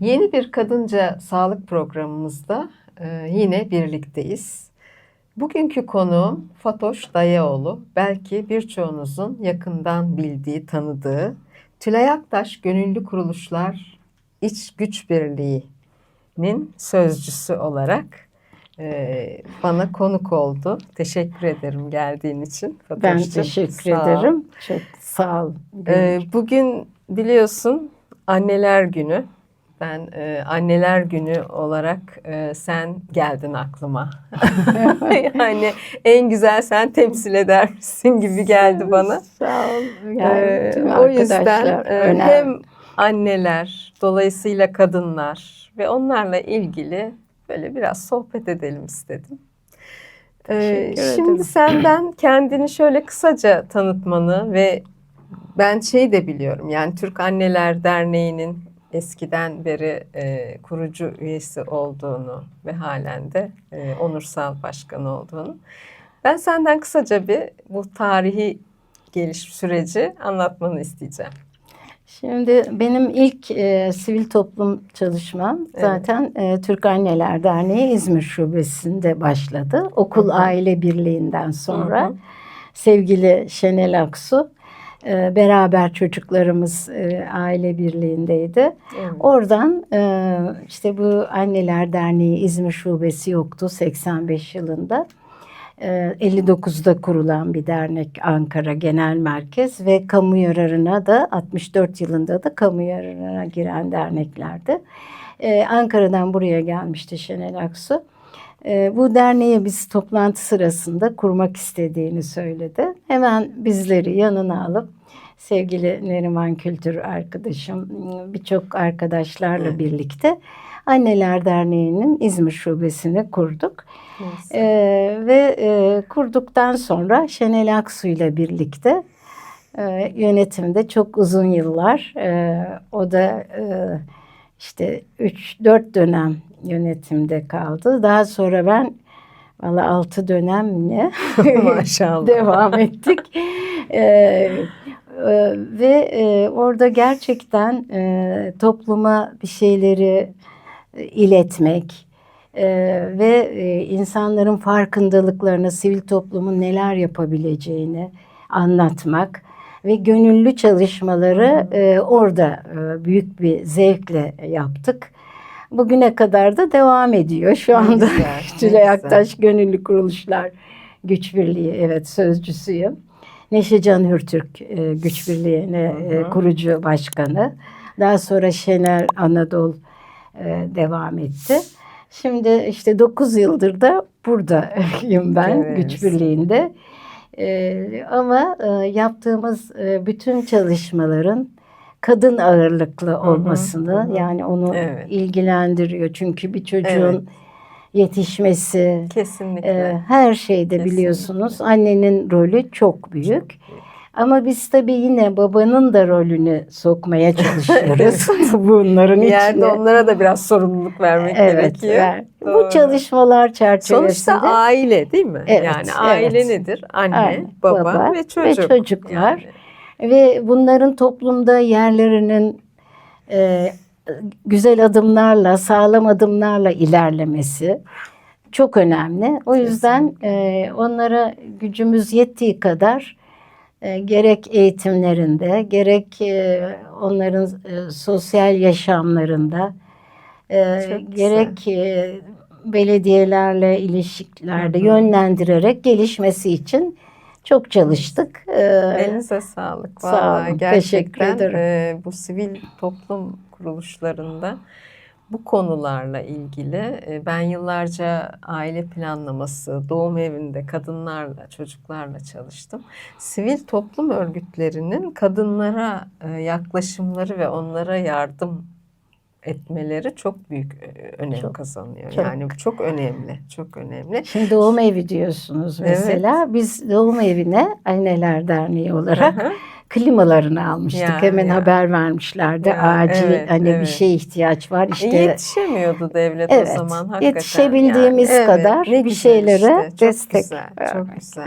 Yeni bir kadınca sağlık programımızda e, yine birlikteyiz. Bugünkü konuğum Fatoş Dayaoğlu. Belki birçoğunuzun yakından bildiği, tanıdığı Tülay Aktaş Gönüllü Kuruluşlar İç Güç Birliği'nin sözcüsü olarak e, bana konuk oldu. Teşekkür ederim geldiğin için. Ben Fatoş'cum. teşekkür Sağ ol. ederim. Çok sağ ol. Ee, bugün biliyorsun Anneler Günü. Ben e, Anneler Günü olarak e, sen geldin aklıma. yani en güzel sen temsil edersin gibi geldi bana. Sağ ol. Yani tüm o yüzden e, hem anneler, dolayısıyla kadınlar ve onlarla ilgili böyle biraz sohbet edelim istedim. Ee, şimdi senden kendini şöyle kısaca tanıtmanı ve ben şey de biliyorum yani Türk Anneler Derneği'nin eskiden beri e, kurucu üyesi olduğunu ve halen de e, onursal başkanı olduğunu. Ben senden kısaca bir bu tarihi geliş süreci anlatmanı isteyeceğim. Şimdi benim ilk e, sivil toplum çalışmam Evet. zaten e, Türk Anneler Derneği İzmir Şubesi'nde başladı. Okul Hı hı. Aile Birliği'nden sonra Hı hı. sevgili Şenel Aksu e, beraber çocuklarımız e, aile birliğindeydi. Evet. Oradan e, işte bu Anneler Derneği İzmir Şubesi yoktu 85 yılında. E, 59'da kurulan bir dernek Ankara Genel Merkez ve kamu yararına da 64 yılında da kamu yararına giren derneklerdi. E, Ankara'dan buraya gelmişti Şenel Aksu. E, bu derneği biz toplantı sırasında kurmak istediğini söyledi. Hemen bizleri yanına alıp sevgili Neriman Kültür arkadaşım birçok arkadaşlarla Evet. birlikte Anneler Derneği'nin İzmir şubesini kurduk. Ee, ve e, kurduktan sonra Şenel Aksu ile birlikte e, yönetimde çok uzun yıllar e, o da e, işte 3-4 dönem yönetimde kaldı. Daha sonra ben valla 6 dönem ne Maşallah. devam ettik. Ee, e, ve e, orada gerçekten e, topluma bir şeyleri e, iletmek e, ve e, insanların farkındalıklarını, sivil toplumun neler yapabileceğini anlatmak ve gönüllü çalışmaları e, orada e, büyük bir zevkle yaptık. Bugüne kadar da devam ediyor. Şu anda Tülay. Aktaş Gönüllü Kuruluşlar Güç Birliği evet sözcüsüyüm. Neşecan Hürtürk e, Güç Birliği'ne e, kurucu başkanı. Daha sonra Şener Anadolu e, devam etti. Şimdi işte 9 yıldır da buradayım ben Evet. Güç Birliği'nde. E, ama e, yaptığımız e, bütün çalışmaların kadın ağırlıklı olmasını hı hı. yani onu Evet. ilgilendiriyor. Çünkü bir çocuğun Evet. yetişmesi, Kesinlikle. e, her şeyde Kesinlikle. biliyorsunuz annenin rolü çok büyük. Ama biz tabii yine babanın da rolünü sokmaya çalışıyoruz bunların bir yerde içine. onlara da biraz sorumluluk vermek Evet, gerekiyor. ver. Doğru. Bu çalışmalar çerçevesinde Sonuçta aile değil mi? Evet, yani aile evet. nedir? Anne, Anne, baba, baba ve ve çocuk. çocuklar. Yani. Ve bunların toplumda yerlerinin e, güzel adımlarla, sağlam adımlarla ilerlemesi çok önemli. O yüzden e, onlara gücümüz yettiği kadar e, gerek eğitimlerinde, gerek e, onların e, sosyal yaşamlarında, e, Çok gerek e, belediyelerle ilişkilerde Hı hı. yönlendirerek gelişmesi için çok çalıştık. E, Elinize sağlık. Sağ olun, gerçekten teşekkür ederim. e, bu sivil toplum kuruluşlarında bu konularla ilgili e, ben yıllarca aile planlaması, doğum evinde kadınlarla, çocuklarla çalıştım. Sivil toplum örgütlerinin kadınlara e, yaklaşımları ve onlara yardım etmeleri çok büyük e, önem Çok, kazanıyor. çok. Yani çok önemli, çok önemli. Şimdi doğum evi diyorsunuz mesela. Biz doğum evine Anneler Derneği olarak klimalarını almıştık. Ya, Hemen ya. haber vermişlerdi. Ya, Acil evet, hani bir evet. şeye ihtiyaç var. E, İşte yetişemiyordu devlet Evet, o zaman hakikaten. yetişebildiğimiz Yani. kadar ne bir şeylere çok destek Güzel, çok güzel.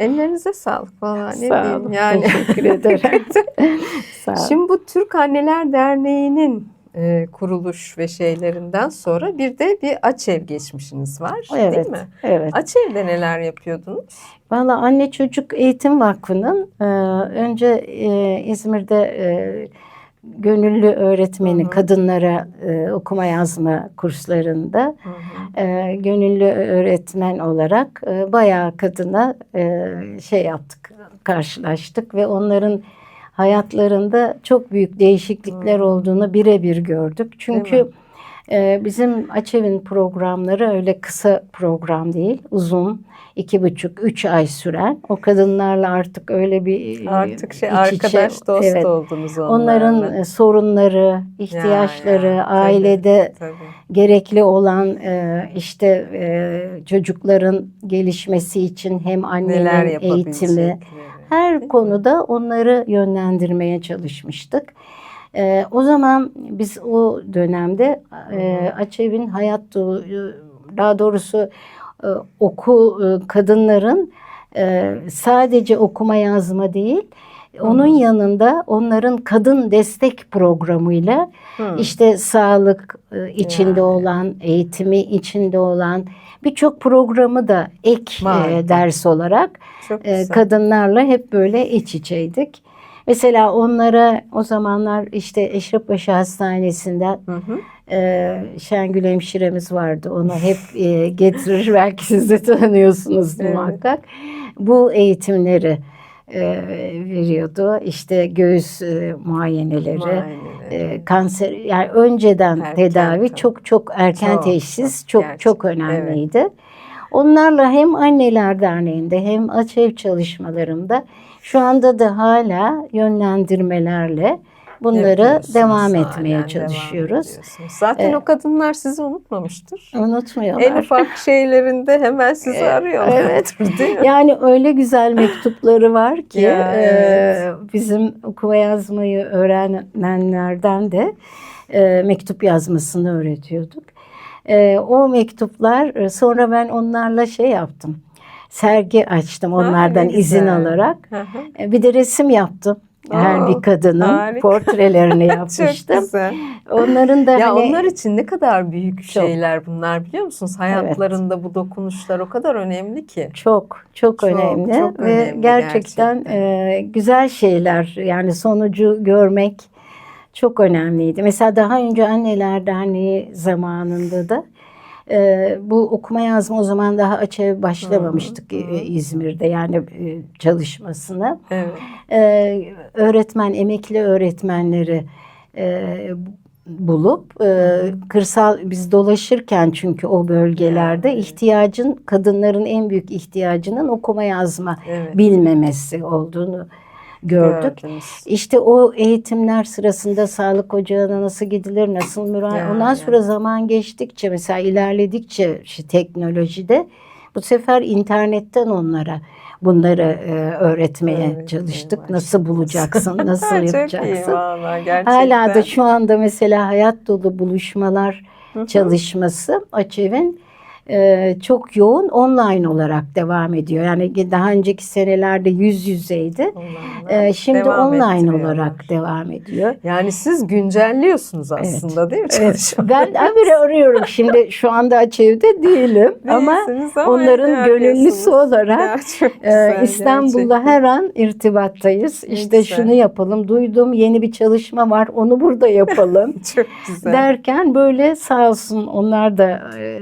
Ellerinize sağlık valla ne Sağ diyeyim olun. yani. Teşekkür ederim. Sağ olun. Şimdi bu Türk Anneler Derneği'nin e, kuruluş ve şeylerinden sonra bir de bir açev geçmişiniz var değil Evet. mi? Evet. Açev'de neler yapıyordunuz? Valla Anne Çocuk Eğitim Vakfı'nın e, önce e, İzmir'de e, gönüllü öğretmeni Hı hı. kadınlara e, okuma yazma kurslarında Hı hı. e, gönüllü öğretmen olarak e, bayağı kadına e, şey yaptık, karşılaştık ve onların hayatlarında çok büyük değişiklikler Hı. olduğunu birebir gördük. Çünkü e, bizim Açev'in programları öyle kısa program değil, uzun, iki buçuk, üç ay süren. O kadınlarla artık öyle bir e, Artık şey iç içe- arkadaş dost evet, oldunuz onlarla. Onların e, sorunları, ihtiyaçları, ya, tabii, ailede Tabii. gerekli olan e, işte e, çocukların gelişmesi için hem annenin eğitimi. Her konuda onları yönlendirmeye çalışmıştık. E, o zaman biz o dönemde e, Açev'in hayat dolu, daha doğrusu e, oku e, kadınların e, sadece okuma yazma değil, onun yanında onların kadın destek programıyla Hı. işte sağlık e, içinde Yani. olan, eğitimi içinde olan birçok programı da ek e, Vardı. ders olarak e, kadınlarla hep böyle iç içeydik. Mesela onlara o zamanlar işte Eşrefpaşa Hastanesi'nden Hı hı. e, Şengül hemşiremiz vardı. Onu hep e, getirir. Belki siz de tanıyorsunuz Evet. muhakkak. Bu eğitimleri e, veriyordu. İşte göğüs e, muayeneleri, Muayeneleri. e, kanser yani önceden Erken tedavi tabii. çok çok erken Çok, teşhis çok, çok çok gerçekten, önemliydi. Onlarla hem Anneler Derneği'nde hem Açev çalışmalarımda şu anda da hala yönlendirmelerle bunları devam etmeye devam çalışıyoruz. Zaten E, o kadınlar sizi unutmamıştır. Unutmuyorlar. En ufak şeylerinde hemen sizi E, arıyorlar. evet. Değil mi? Yani öyle güzel mektupları var ki Ya, e, evet. bizim okuma yazmayı öğrenenlerden de e, mektup yazmasını öğretiyorduk. E, o mektuplar e, sonra ben onlarla şey yaptım. Sergi açtım Ha, onlardan ne izin alarak. Hı hı. E, Bir de resim yaptım. Her bir kadının harika. portrelerini Çok yapmıştım. güzel. Onların da Ya hani onlar için ne kadar büyük Çok. şeyler bunlar biliyor musunuz? Hayatlarında bu dokunuşlar o kadar önemli ki. Çok çok, Çok, önemli çok ve önemli gerçekten, gerçekten. e, güzel şeyler yani sonucu görmek çok önemliydi. Mesela daha önce Anneler Derneği zamanında da e, bu okuma yazma o zaman daha açığa başlamamıştık hı. e, İzmir'de yani e, çalışmasını. Evet. E, öğretmen, emekli öğretmenleri e, bulup e, kırsal biz dolaşırken çünkü o bölgelerde Yani. ihtiyacın kadınların en büyük ihtiyacının okuma yazma Evet. bilmemesi olduğunu gördük. Gördünüz. İşte o eğitimler sırasında sağlık ocağına nasıl gidilir, nasıl müra Yani. ondan sonra zaman geçtikçe mesela ilerledikçe işte teknolojide bu sefer internetten onlara bunları e, öğretmeye Öğretmeye çalıştık. Nasıl bulacaksın, nasıl Çok iyi yapacaksın? valla gerçekten. Hala da şu anda mesela hayat dolu buluşmalar çalışması Açev'in e, çok yoğun online olarak devam ediyor. Yani daha önceki senelerde yüz yüzeydi. E, şimdi devam online olarak devam ediyor. Yani siz güncelliyorsunuz aslında değil mi? Evet. Ben habire arıyorum. Şimdi şu anda Açev'de değilim ama ama onların gönüllüsü olarak güzel, İstanbul'da gerçekten. her an irtibattayız. İşte güzel. şunu yapalım. Duydum yeni bir çalışma var. Onu burada yapalım. Çok güzel. Derken böyle sağ olsun onlar da e,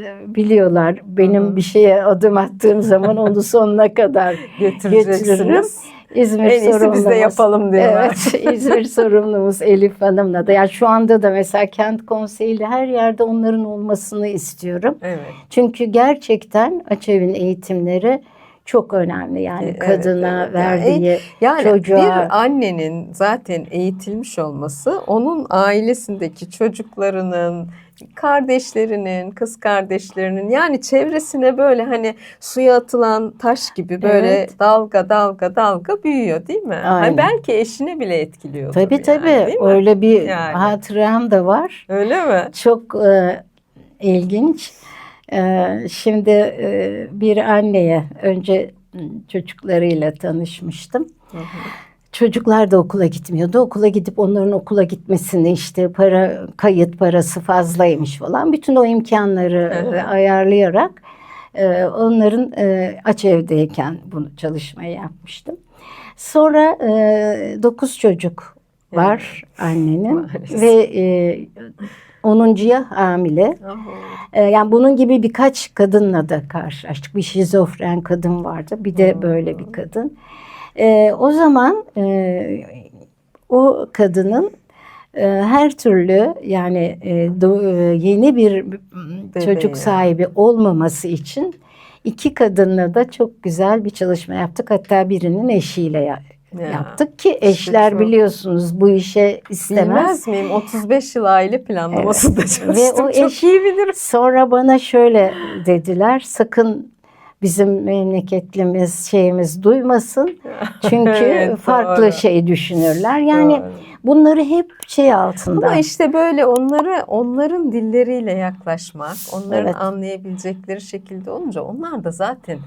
biliyorlar. Benim Hı hı. bir şeye adım attığım zaman onu sonuna kadar. Getireceksiniz. İzmir En iyisi biz de sorumlumuz- yapalım diyorlar. Evet, İzmir sorumlumuz Elif Hanım'la da. Yani şu anda da mesela kent konseyiyle her yerde onların olmasını istiyorum. Evet. Çünkü gerçekten Açev'in eğitimleri çok önemli. Yani Evet, kadına evet. Yani verdiği Yani çocuğa bir annenin zaten eğitilmiş olması onun ailesindeki çocuklarının, kardeşlerinin, kız kardeşlerinin yani çevresine böyle hani suya atılan taş gibi böyle Evet. dalga dalga dalga büyüyor değil mi? Hani belki eşini bile etkiliyor. tabii tabii değil mi? öyle bir Yani. hatıram da var. Öyle mi? Çok e, ilginç. E, şimdi e, bir anneye önce çocuklarıyla tanışmıştım. Hı hı. Çocuklar da okula gitmiyordu. Okula gidip onların okula gitmesini işte para kayıt parası fazlaymış falan. Bütün o imkanları Hı hı. e, ayarlayarak e, onların e, aç evdeyken bunu çalışmayı yapmıştım. Sonra e, dokuz çocuk var annenin Maalesef. ve e, 10'uncuya hamile. E, yani bunun gibi birkaç kadınla da karşılaştık. Bir şizofren kadın vardı. Bir de Hmm. böyle bir kadın. E, o zaman e, o kadının e, her türlü yani e, do- e, yeni bir Bebeği. çocuk sahibi olmaması için iki kadınla da çok güzel bir çalışma yaptık. Hatta birinin eşiyle ya- Ya, yaptık ki eşler çok- biliyorsunuz bu işe istemez. Bilmez miyim? 35 yıl aile planlamasında çalıştım. Ve o çok eş- iyi bilirim. Sonra bana şöyle dediler sakın bizim memleketlimiz şeyimiz duymasın. Çünkü Evet, farklı doğru. şey düşünürler. Yani Doğru. bunları hep şey altında. Ama işte böyle onları onların dilleriyle yaklaşmak, onların Evet. anlayabilecekleri şekilde olunca onlar da zaten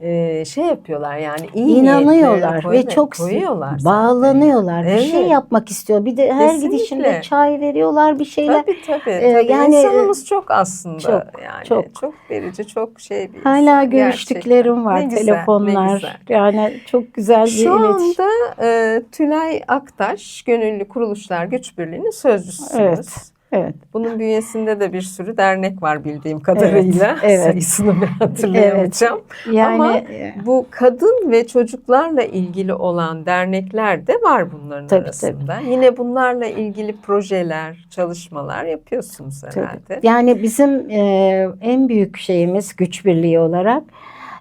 e, şey yapıyorlar yani iyi İnanıyorlar ve çok koyuyorlar. zaten. bağlanıyorlar. Bir şey yapmak istiyor. Bir de her Kesinlikle. gidişinde çay veriyorlar bir şeyler. Tabii tabii. Ee, tabii. yani, İnsanımız çok aslında çok, yani çok. çok. verici, çok şey bir Hala insan görüştüklerim gerçekten. var Ne güzel, ne telefonlar. güzel. Yani çok güzel bir Şu iletişim. anda e, Tülay Aktaş Gönüllü Kuruluşlar Güç Birliği'nin sözcüsüsünüz. Evet. Evet. Bunun bünyesinde de bir sürü dernek var bildiğim kadarıyla. evet. Sayısını ben hatırlayamayacağım. Yani Ama e, Bu kadın ve çocuklarla ilgili olan dernekler de var bunların Tabii, arasında. Yine bunlarla ilgili projeler, çalışmalar yapıyorsunuz Tabii. herhalde. Yani bizim e, en büyük şeyimiz güç birliği olarak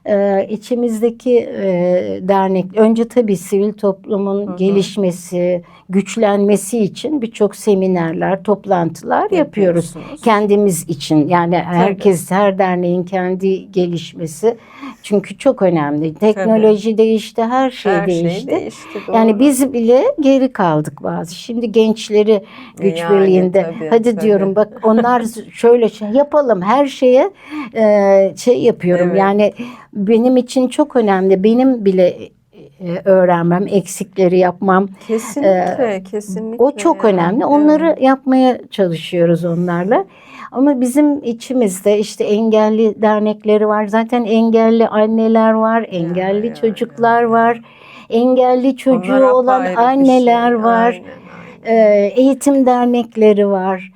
e, içimizdeki e, dernek önce tabii sivil toplumun Hı hı. gelişmesi, güçlenmesi için birçok seminerler, toplantılar yapıyoruz. Kendimiz için yani herkes her derneğin kendi gelişmesi çünkü çok önemli. Teknoloji değişti, her şey Her değişti. şey değişti. Yani biz bile geri kaldık bazı. Şimdi gençleri güç Yani birliğinde tabii, hadi tabii. diyorum bak onlar şöyle şey yapalım her şeye e, şey yapıyorum. Evet. Yani benim için çok önemli. Benim bile e, öğrenmem, eksikleri yapmam Kesinlikle, kesinlikle. o çok yani. önemli. Onları yapmaya çalışıyoruz onlarla. Ama bizim içimizde işte engelli dernekleri var. Zaten engelli anneler var, engelli ya, çocuklar ya. var. Engelli çocuğu Onlar olan bir anneler şey. var. Aynen, aynen. Ee, eğitim dernekleri var.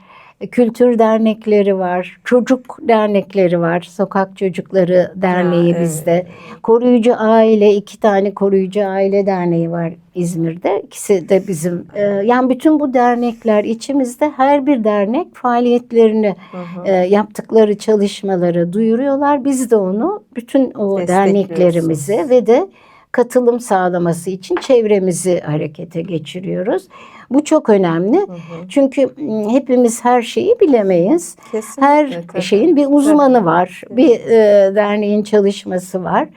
Kültür dernekleri var, çocuk dernekleri var, sokak çocukları derneği evet. bizde. Koruyucu aile, iki tane koruyucu aile derneği var İzmir'de. İkisi de bizim. e, yani bütün bu dernekler içimizde her bir dernek faaliyetlerini Hı hı. e, yaptıkları çalışmaları duyuruyorlar. Biz de onu bütün o derneklerimize ve de katılım sağlaması için çevremizi harekete geçiriyoruz. Bu çok önemli. Hı hı. Çünkü m, hepimiz her şeyi bilemeyiz. Kesinlikle, Her tabii. şeyin bir uzmanı var. Bir e, derneğin çalışması var.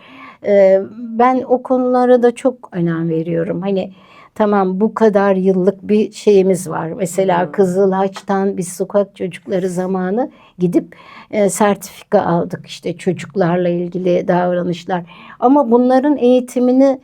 E, ben o konulara da çok önem veriyorum. Hani tamam bu kadar yıllık bir şeyimiz var. Mesela Hı. Kızılhaç'tan biz sokak çocukları zamanı gidip e, sertifika aldık. İşte çocuklarla ilgili davranışlar. Ama bunların eğitimini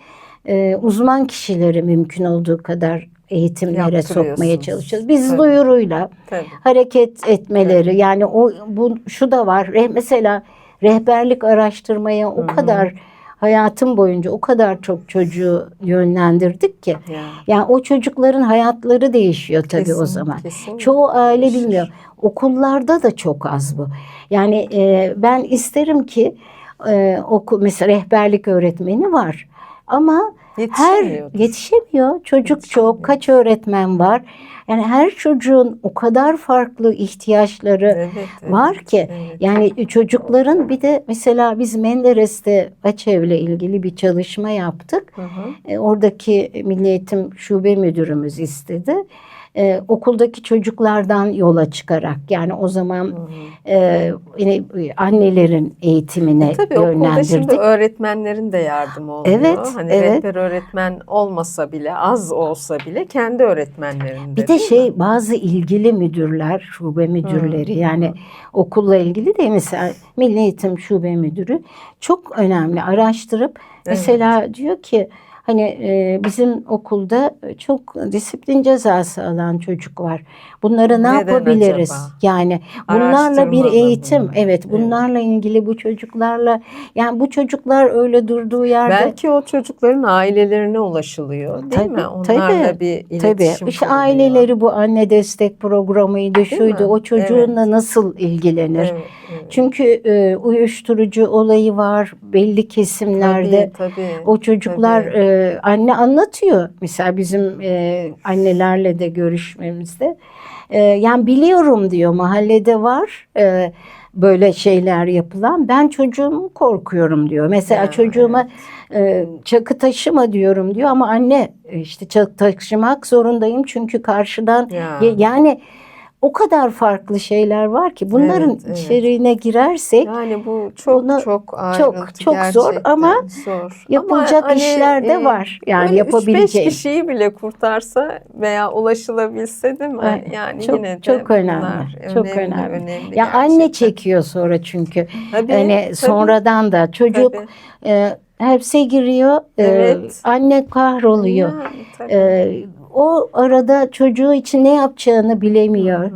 e, uzman kişileri mümkün olduğu kadar eğitimlere sokmaya çalışıyoruz. Biz Tabii. duyuruyla Tabii. hareket etmeleri yani o bu şu da var. Mesela rehberlik araştırmaya o Hı hı. kadar hayatım boyunca o kadar çok çocuğu yönlendirdik ki. Ya. Yani o çocukların hayatları değişiyor tabii o Kesin- zaman. kesinlikle Çoğu aile değişir. bilmiyor. Okullarda da çok az bu. Yani e, ben isterim ki e, okul mesela rehberlik öğretmeni var. Ama her yetişemiyor. Çocuk çok, kaç öğretmen var. Yani her çocuğun o kadar farklı ihtiyaçları Evet, evet, var ki. evet. Yani çocukların bir de mesela biz Menderes'te Açev'le ilgili bir çalışma yaptık. Hı hı. E, oradaki Milli Eğitim Şube Müdürümüz istedi. E, okuldaki çocuklardan yola çıkarak yani o zaman hı. e, yine annelerin eğitimine E tabii okulda yönlendirdik. şimdi öğretmenlerin de yardımı oluyor. Evet, Hani evet. rehber öğretmen olmasa bile, az olsa bile kendi öğretmenlerinde. Bir de değil mi? şey bazı ilgili müdürler, şube müdürleri yani okulla ilgili de mesela Milli Eğitim Şube Müdürü çok önemli araştırıp mesela diyor ki Hani e, bizim okulda çok disiplin cezası alan çocuk var. Bunları ne Neden yapabiliriz? acaba? Yani bunlarla bir eğitim, bunlar. evet Evet. bunlarla ilgili bu çocuklarla yani bu çocuklar öyle durduğu yerde Belki o çocukların ailelerine ulaşılıyor değil Tabii, mi? Onlarla tabii, bir Tabii iletişim işte kuruluyor. aileleri bu anne destek programıydı, Değil şuydu. mi? O çocuğunla nasıl ilgilenir? Evet, evet. Çünkü e, uyuşturucu olayı var belli kesimlerde. Tabii, tabii. O çocuklar Tabii. e, anne anlatıyor. Mesela bizim e, annelerle de görüşmemizde. E, yani biliyorum diyor mahallede var e, böyle şeyler yapılan. Ben çocuğumu korkuyorum diyor. Mesela Ya, çocuğuma e, çakı taşıma diyorum diyor ama anne e, işte çakı taşımak zorundayım çünkü karşıdan. Ya- yani o kadar farklı şeyler var ki bunların Evet, evet. içeriğine girersek Yani bu çok Bunu çok ayrıntı çok zor gerçekten ama zor. yapılacak Ama hani, işler de e, var. Yani yapabileceğim. 3-5 kişiyi bile kurtarsa veya ulaşılabilse değil mi? Ay, Yani çok- yine de çok önemli, bunlar çok önemli, önemli. önemli Ya anne gerçekten. çekiyor sonra çünkü. Tabii, hani tabii, sonradan da çocuk tabii. e, hapse giriyor. e, Evet. anne kahroluyor. Yani, tabii. E, o arada çocuğu için ne yapacağını bilemiyor.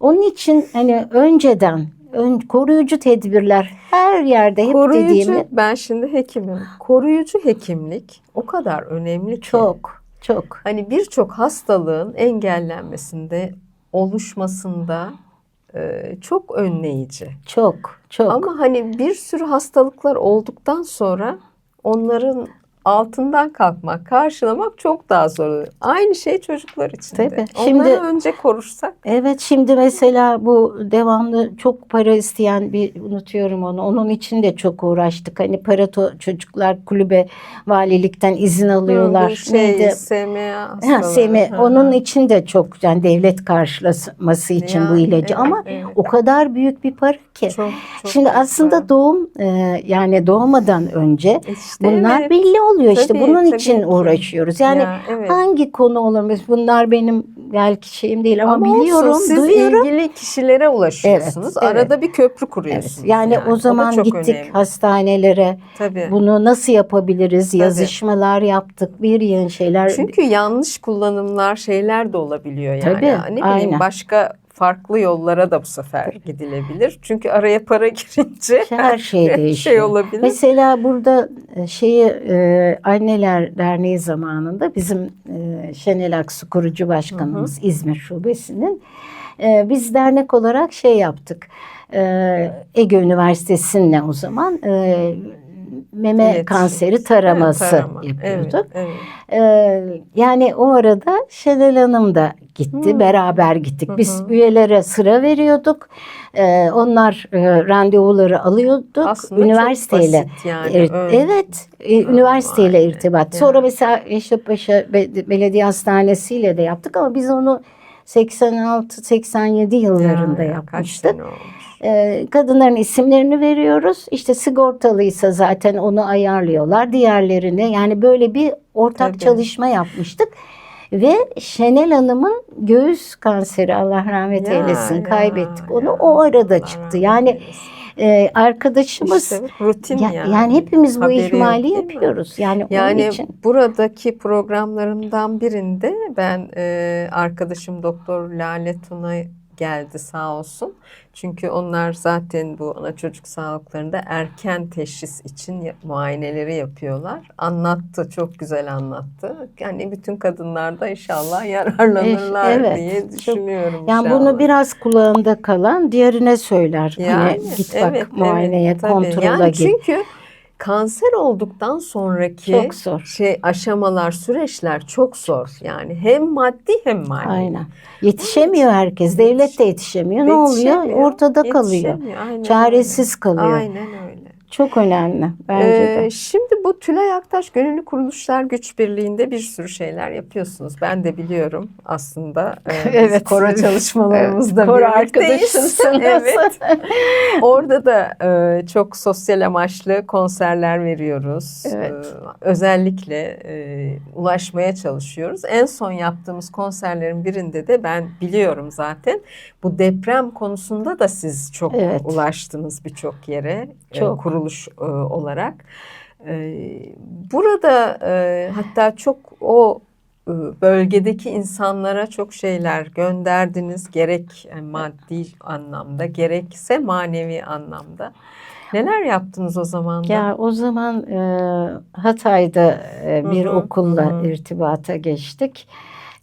Onun için hani önceden ön, koruyucu tedbirler her yerde hep Koruyucu, dediğimi ben şimdi hekimim. Koruyucu hekimlik o kadar önemli ki. çok çok Hani birçok hastalığın engellenmesinde, oluşmasında e, çok önleyici. çok çok Ama hani bir sürü hastalıklar olduktan sonra onların altından kalkmak, karşılamak çok daha zor oluyor. Aynı şey çocuklar için de. Tabii. Onları Şimdi- önce korursak Evet şimdi mesela bu devamlı çok para isteyen bir unutuyorum onu. Onun için de çok uğraştık. Hani para to- çocuklar kulübe valilikten izin alıyorlar. bu şey, Neydi? SMA Ha, Hı hı. onun için de çok yani devlet karşılaması için bu Yani, ilacı evet, ama evet. o kadar büyük bir para ki. Çok, çok Şimdi aslında doğum e, yani doğmadan önce İşte bunlar evet. belli oluyor işte Tabii, bunun tabii için ki. uğraşıyoruz. Yani Ya, evet. hangi konu olabilir? Bunlar benim belki şeyim değil ama, Ama biliyorum, olsun, siz duyuyorum. ilgili kişilere ulaşıyorsunuz. Evet, evet. Arada bir köprü Evet. kuruyorsunuz. Yani, O o zaman çok gittik önemli. hastanelere. Tabii. Bunu nasıl yapabiliriz? Tabii. Yazışmalar yaptık. Bir yığın şeyler. Çünkü yanlış kullanımlar şeyler de olabiliyor yani. Tabii, ne bileyim aynen. başka farklı yollara da bu sefer gidilebilir. Çünkü araya para girince her şey her değişiyor. şey olabilir. Mesela burada e, şeyi e, Anneler Derneği zamanında bizim e, Şenel Aksu kurucu başkanımız İzmir Şubesi'nin e, biz dernek olarak şey yaptık. E, Ege Üniversitesi'nle o zaman e, meme İletişim. kanseri taraması Evet, tarama. yapıyorduk. Evet, evet. Ee, yani o arada Şenel Hanım da gitti. Hı. Beraber gittik. Biz Hı hı. üyelere sıra veriyorduk. Ee, onlar e, randevuları alıyorduk. Aslında üniversiteyle. çok basit yani. Evet, öyle. evet, e, üniversiteyle be. irtibat. Ya. Sonra mesela Eşrefpaşa Be- Belediye Hastanesi'yle de yaptık ama biz onu 86-87 yıllarında Ya, Kaç yapmıştık. sene olmuş. Ee, kadınların isimlerini veriyoruz. İşte sigortalıysa zaten onu ayarlıyorlar. Diğerlerini yani böyle bir ortak Tabii. çalışma yapmıştık. Ve Şenel Hanım'ın göğüs kanseri Allah rahmet Ya, eylesin ya, kaybettik onu. ya. O arada Allah çıktı. Yani e, arkadaşımız İşte rutin ya- yani. yani. hepimiz bu Haberi yok, ihmali değil mi? yapıyoruz. Yani, onun Yani için buradaki programlarımdan birinde ben e, arkadaşım Doktor Lale Tuna geldi sağ olsun. Çünkü onlar zaten bu ana çocuk sağlıklarında erken teşhis için muayeneleri yapıyorlar. Anlattı, çok güzel anlattı. Yani bütün kadınlar da inşallah yararlanırlar evet, diye çok- düşünüyorum yani inşallah. bunu biraz kulağında kalan diğerine söyler. hani Yani, git bak evet, muayeneye, evet, kontrola Yani git. Çünkü kanser olduktan sonraki Çok zor. şey aşamalar, süreçler çok zor. Yani hem maddi hem manevi. Aynen. Yetişemiyor herkes. Devlet de yetişemiyor. Ne oluyor? Yetişemiyor, Ortada kalıyor. yetişemiyor. Aynen Çaresiz kalıyor. Aynen öyle. Çok önemli bence Ee, de. şimdi bu Tülay Aktaş Gönüllü Kuruluşlar Güç Birliği'nde bir sürü şeyler yapıyorsunuz. Ben de biliyorum aslında. Ee, Evet. koro çalışmalarımızda Evet, koro arkadaşımsınız. evet. Orada da e, çok sosyal amaçlı konserler veriyoruz. Evet. Ee, özellikle e, ulaşmaya çalışıyoruz. En son yaptığımız konserlerin birinde de ben biliyorum zaten bu deprem konusunda da siz çok Evet. ulaştınız birçok yere e, Çok. Kuruluş e, olarak. Ee, Burada e, hatta çok o e, bölgedeki insanlara çok şeyler gönderdiniz. Gerek e, maddi anlamda gerekse manevi anlamda. Neler yaptınız o zaman? Ya o zaman e, Hatay'da e, bir Hı hı, okulla hı hı. irtibata geçtik.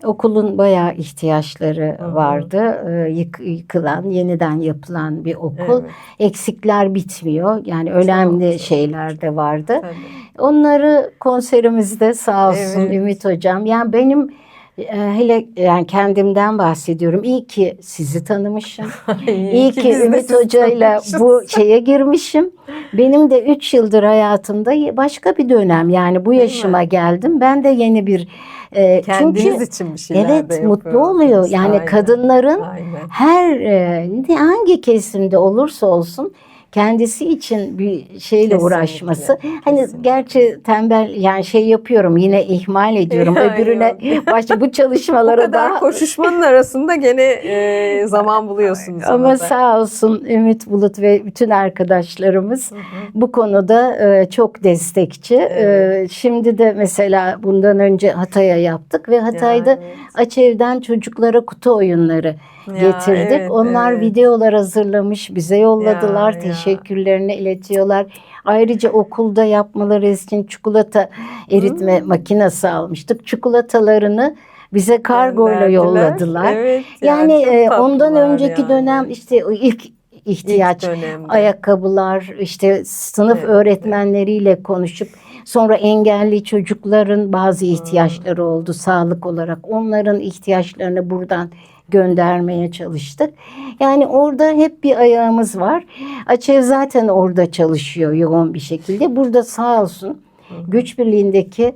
Okulun bayağı ihtiyaçları vardı. E, yık- yıkılan, yeniden yapılan bir okul. Evet, Eksikler bitmiyor. Yani önemli çok. şeyler de vardı. tabii. Onları konserimizde sağ olsun Evet. Ümit Hocam. Yani benim hele yani kendimden bahsediyorum. İyi ki sizi tanımışım. İyi ki de Ümit Hoca'yla bu şeye girmişim. Benim de 3 yıldır hayatımda başka bir dönem yani bu Değil yaşıma mi? geldim. Ben de yeni bir e, Kendiniz çünkü için bir şeyler de evet mutlu yapıyorsunuz. oluyor. Yani Aynen, kadınların Aynen. her e, hangi kesimde olursa olsun kendisi için bir şeyle Kesinlikle, uğraşması. Hani kesinlikle. gerçi tembel yani şey yapıyorum yine ihmal ediyorum. Ya, Öbürüne başka bu Bu çalışmalara kadar daha koşuşmanın arasında gene e, zaman buluyorsunuz. ama da. sağ olsun Ümit Bulut ve bütün arkadaşlarımız Hı hı. bu konuda e, çok destekçi. Evet. E, Şimdi de mesela bundan önce Hatay'a yaptık ve Hatay'da Ya, Açev'den çocuklara kutu oyunları Ya, getirdik. evet, Onlar evet. videolar hazırlamış, bize yolladılar, Ya, ya. teşekkürlerini iletiyorlar. Ayrıca okulda yapmaları için çikolata eritme Hmm. makinesi almıştık. Çikolatalarını bize kargoyla yolladılar. Evet, ya, Yani çok e, ondan önceki yani. dönem işte ilk İlk ihtiyaç dönemde. ayakkabılar, işte sınıf Evet, öğretmenleriyle konuşup sonra engelli çocukların bazı ihtiyaçları oldu sağlık olarak. Onların ihtiyaçlarını buradan göndermeye çalıştık. Yani orada hep bir ayağımız var. Açev zaten orada çalışıyor yoğun bir şekilde. Burada sağ olsun güç birliğindeki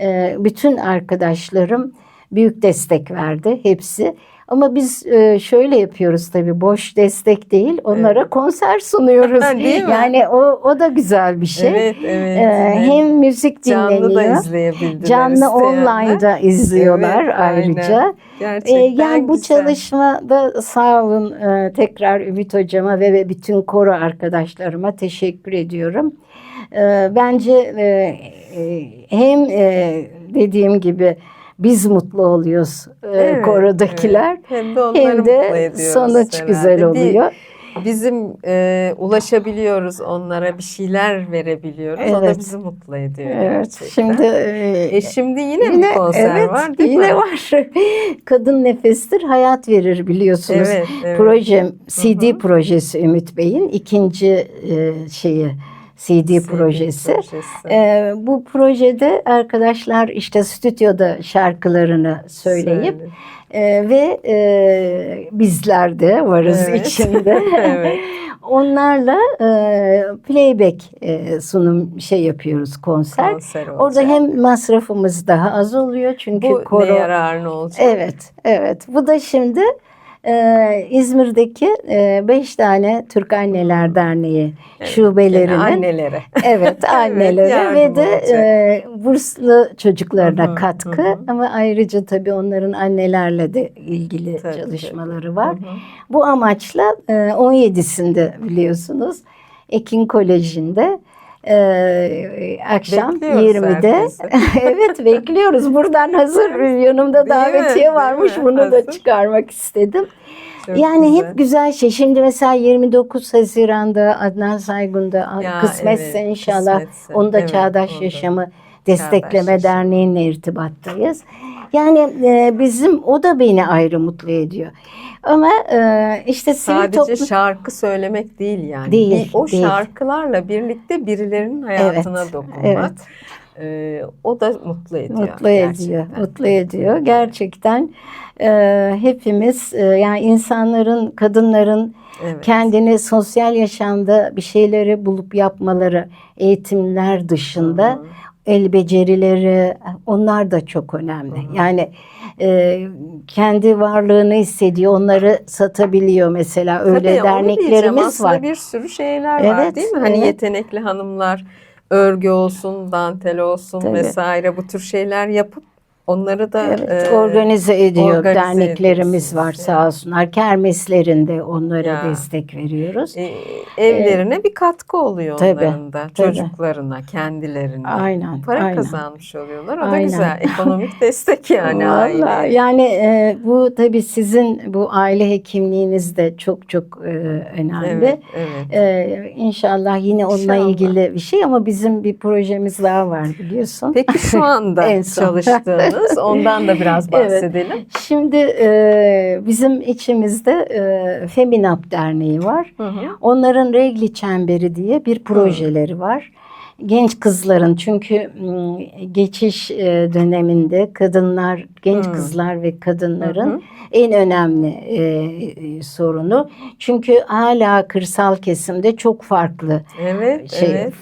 e, bütün arkadaşlarım büyük destek verdi hepsi. Ama biz e, şöyle yapıyoruz tabii boş destek değil. Onlara Evet. konser sunuyoruz. Değil mi? Yani o o da güzel bir şey. Evet, evet. E, hem müzik Canlı da dinleniyor. izleyebildiler Canlı isteyenler. online'da izliyorlar Evet, ayrıca. aynen. Gerçekten yani bu güzel. çalışmada sağ olun e, tekrar Ümit Hocama ve, ve bütün koro arkadaşlarıma teşekkür ediyorum. E, bence e, e, hem e, dediğim gibi biz mutlu oluyoruz e, Evet, korodakiler. evet. Hem de onları Hem mutlu de ediyoruz sonuç herhalde. güzel Bir- oluyor. Bizim e, ulaşabiliyoruz onlara bir şeyler verebiliyoruz. O da Evet. bizi mutlu ediyor Evet. gerçekten. Şimdi e, E şimdi yine, bir konser evet, var değil yine mi? var. Kadın nefestir, hayat verir biliyorsunuz. Evet, evet. Projem, CD Hı hı. projesi Ümit Bey'in ikinci e, şeyi CD, CD projesi. projesi. E, bu projede arkadaşlar işte stüdyoda şarkılarını söyleyip Söyle. e, ve e, bizler de varız Evet. içinde. Evet. Onlarla e, playback e, sunum şey yapıyoruz konser. Konser olacak. Orada hem masrafımız daha az oluyor çünkü bu koro. ne yararına olacak? Evet, evet. Bu da şimdi e, İzmir'deki e, beş tane Türk Anneler Derneği Evet, şubelerinin annelere. evet annelere yardım ve de olacak. e, burslu çocuklarına Hı hı, katkı hı hı. ama ayrıca tabii onların annelerle de ilgili Tabii, çalışmaları var. Hı hı. Bu amaçla e, 17'sinde biliyorsunuz Ekin Koleji'nde e, akşam Bekliyoruz 20'de herkesi. evet bekliyoruz. Buradan hazır yanımda mi? davetiye Değil varmış. mi? Bunu da Hazır. çıkarmak istedim. Çok yani güzel. hep güzel şey. Şimdi mesela 29 Haziran'da Adnan Saygun'da Ya, kısmetse evet, inşallah kısmetse. onu da Evet, Çağdaş da. Yaşamı Destekleme. Derneği'yle irtibattayız. Yani e, bizim o da beni ayrı mutlu ediyor. Ama e, işte Sadece toplum şarkı söylemek değil yani. Değil, Bir- o değil. şarkılarla birlikte birilerinin hayatına Evet, dokunmak. evet. e, o da mutlu ediyor. mutlu ediyor, gerçekten. mutlu ediyor. Gerçekten e, hepimiz e, yani insanların, kadınların Evet. kendini sosyal yaşamda bir şeyleri bulup yapmaları, eğitimler dışında Hı hı. El becerileri onlar da çok önemli. Hı hı. Yani e, kendi varlığını hissediyor, onları satabiliyor mesela öyle Tabii, derneklerimiz var. bir sürü şeyler var Evet, değil mi? Hani evet. yetenekli hanımlar örgü olsun, dantel olsun Tabii. vesaire bu tür şeyler yapıp Onları da Evet, e, organize ediyor. organize Derneklerimiz var ediyorsunuz. sağ olsunlar. Kermeslerinde onlara Ya. destek veriyoruz. e, evlerine bir katkı oluyor Tabii, onların da. tabii. Çocuklarına, kendilerine. Aynen. Para aynen. kazanmış oluyorlar. O da Aynen. güzel. Ekonomik destek yani Vallahi aileye. yani e, bu tabii sizin bu aile hekimliğiniz de çok çok e, önemli. Evet, evet. E, inşallah yine onunla İnşallah. ilgili bir şey ama bizim bir projemiz daha var biliyorsun. Peki şu anda En son. Çalıştığınız ondan da biraz Evet. bahsedelim. Şimdi e, bizim içimizde e, Feminap Derneği var. Hı hı. Onların Regli Çemberi diye bir projeleri var. Genç kızların çünkü geçiş e, döneminde kadınlar, genç Hı. kızlar ve kadınların hı. en önemli e, e, sorunu. Çünkü hala kırsal kesimde çok farklı Evet, şey evet.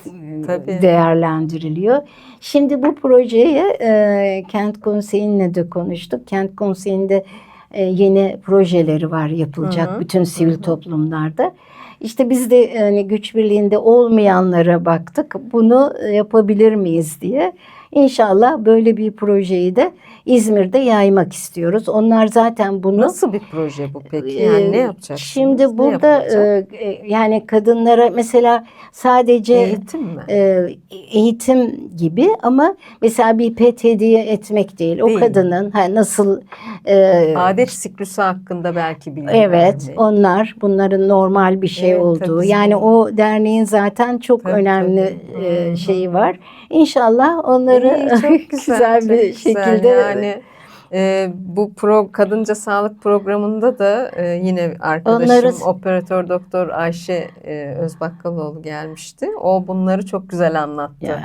tabii. değerlendiriliyor. Şimdi bu projeye e, kent konseyiyle de konuştuk. Kent konseyinde e, yeni projeleri var yapılacak Hı hı, bütün sivil hı hı. toplumlarda. İşte biz de yani güç birliğinde olmayanlara baktık. Bunu yapabilir miyiz diye. İnşallah böyle bir projeyi de İzmir'de yaymak istiyoruz. Onlar zaten bunu Nasıl bir proje bu peki? Yani ne e, yapacaksınız? Şimdi burada e, e, yani kadınlara mesela sadece eğitim mi? e, eğitim gibi ama mesela bir pet hediye etmek değil. O Değil. kadının ha, nasıl e, Adet siklüsü hakkında belki bilgi Evet, vermek. onlar bunların normal bir şey Evet, olduğu. Yani o derneğin zaten çok Tabii, önemli tabii. e, şeyi var. İnşallah onları İyi, çok güzel, güzel çok bir güzel. şekilde yani e, bu pro kadınca sağlık programında da e, yine arkadaşım Onları- operatör doktor Ayşe e, Özbakkaloğlu gelmişti. O bunları çok güzel anlattı. Ya,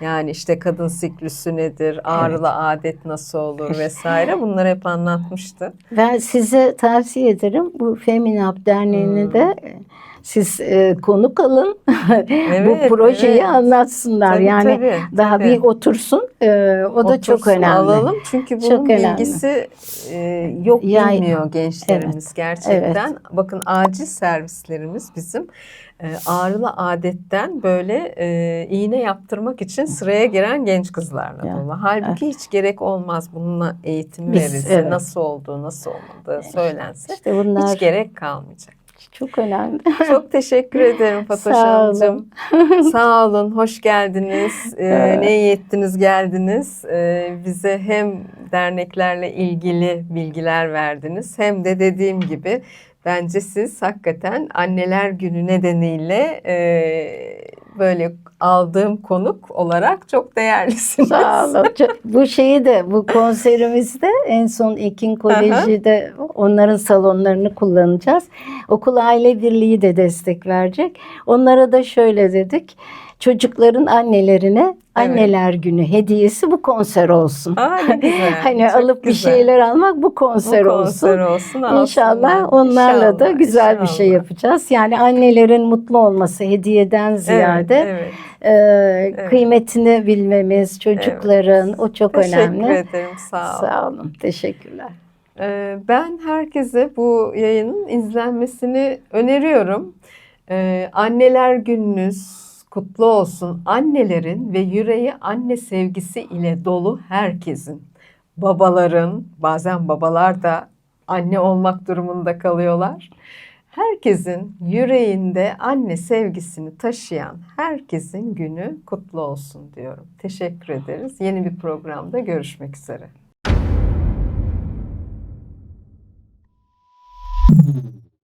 Yani işte kadın siklüsü nedir, ağrılı adet nasıl olur vesaire bunları hep anlatmıştı. ben size tavsiye ederim bu Feminap Derneği'ni Hmm. de siz e, konuk alın. Evet, bu projeyi evet. anlatsınlar. Tabii, yani tabii, daha tabii. bir otursun. e, o da çok Otursun, önemli. Alalım çünkü bunun Çok bilgisi e, yok Yay- bilmiyor gençlerimiz gerçekten. Bakın acil servislerimiz bizim e, ağrılı adetten böyle e, iğne yaptırmak için sıraya giren genç kızlarla Ya, dolu. Halbuki hiç gerek olmaz bununla eğitim Biz, verilse, evet. nasıl olduğu, nasıl olmadığı söylense İşte bunlar hiç gerek kalmayacak. Çok önemli. Çok teşekkür ederim Fatoş Sağ. Hanımcığım. Sağ olun, hoş geldiniz. Ee, Evet. ne iyi ettiniz geldiniz. Ee, bize hem derneklerle ilgili bilgiler verdiniz hem de dediğim gibi bence siz hakikaten anneler günü nedeniyle e, böyle aldığım konuk olarak çok değerlisiniz. Sağ olun. Bu şeyi de bu konserimizde en son Ekin Koleji'de onların salonlarını kullanacağız. Okul Aile Birliği de destek verecek. Onlara da şöyle dedik. Çocukların annelerine Anneler Günü hediyesi bu konser olsun. Aa, ne güzel. hani çok alıp bir güzel. şeyler almak bu konser, Bu konser olsun. olsun. İnşallah onlarla da İnşallah, güzel bir şey inşallah. yapacağız. Yani annelerin mutlu olması hediyeden ziyade Evet, evet. e, kıymetini bilmemiz, çocukların o çok Teşekkür önemli. ederim. Sağ olun. Sağ olun. Teşekkürler. Ben herkese bu yayının izlenmesini öneriyorum. Anneler gününüz kutlu olsun. Annelerin ve yüreği anne sevgisi ile dolu herkesin. Babaların, bazen babalar da anne olmak durumunda kalıyorlar. Herkesin yüreğinde anne sevgisini taşıyan herkesin günü kutlu olsun diyorum. Teşekkür ederiz. Yeni bir programda görüşmek üzere.